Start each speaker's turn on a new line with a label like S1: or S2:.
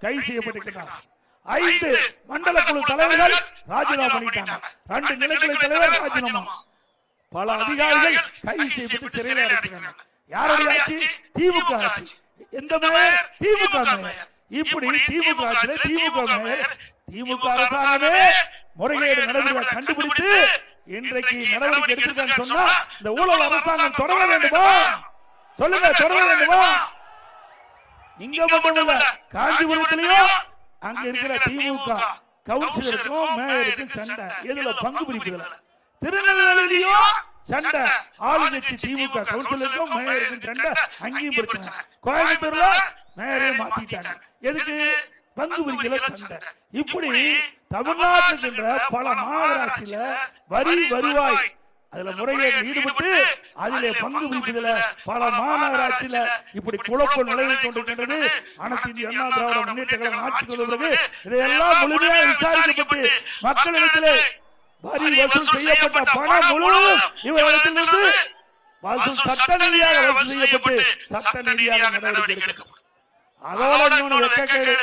S1: கைது செய்யப்பட்டிருக்கிறார் ஐந்து மண்டல குழு தலைவர்கள் ராஜினாமா பண்ணிட்டாங்க. ரெண்டு நிலைக்குழு தலைவர் ராஜினாமா. பல அதிகாரிகள் கைது செய்யப்பட்டு சிறையில் அடைக்கிறாங்க. யாருடைய ஆட்சி? திமுக ஆட்சி. எந்த மேயர்? திமுக மேயர். இப்படி திமுக ஆட்சியில திமுக மேயர் திமுக அரசாங்கமே முறைகேடு நடவடிக்கை கண்டுபிடித்து இன்றைக்கு நடவடிக்கை எடுத்திருக்கான்னு சொன்னா இந்த ஊழல் அரசாங்கம் தொடர வேண்டுமா? சொல்லுங்க தொடர வேண்டுமா? இங்க மட்டுமல்ல காஞ்சிபுரத்திலையும் அங்க இருக்கிற திமுக கவுன்சிலருக்கும் மேயருக்கும் சண்டை. எதுல பங்கு பிடிப்பதுல திருநெல்வேலியிலையும் சண்டை. ஆளுங்கட்சி திமுக கவுன்சிலருக்கும் மேயருக்கும் சண்டை. அங்கேயும் பிரச்சனை. கோயம்புத்தூர்ல மேயரே மாத்திட்டாங்க. எதுக்கு? பங்கு பிடிக்கல சண்டை. இப்படி தமிழ்நாட்டில் பல மாநகராட்சியில வரி வருவாய். அதுல முறைகேட்டில் ஈடுபட்டு அதிலே பங்கு பிடிப்பதில் பல மாநகராட்சியில இப்படி குழப்பம் நிலவி கொண்டிருக்கின்றது. அனைத்து இந்திய அண்ணா திராவிட முன்னேற்ற கழகம் ஆட்சிக்கு பிறகு இதையெல்லாம் முழுமையாக விசாரிக்கப்பட்டு மக்களிடத்திலே வரி வசூல் செய்யப்பட்ட பணம் முழுவதும் இவரிடத்திலிருந்து வசூல் சட்ட ரீதியாக வசூல் செய்யப்பட்டு சட்ட ரீதியாக நடவடிக்கை எடுக்கப்படும். அதோட வெக்கக்கேடு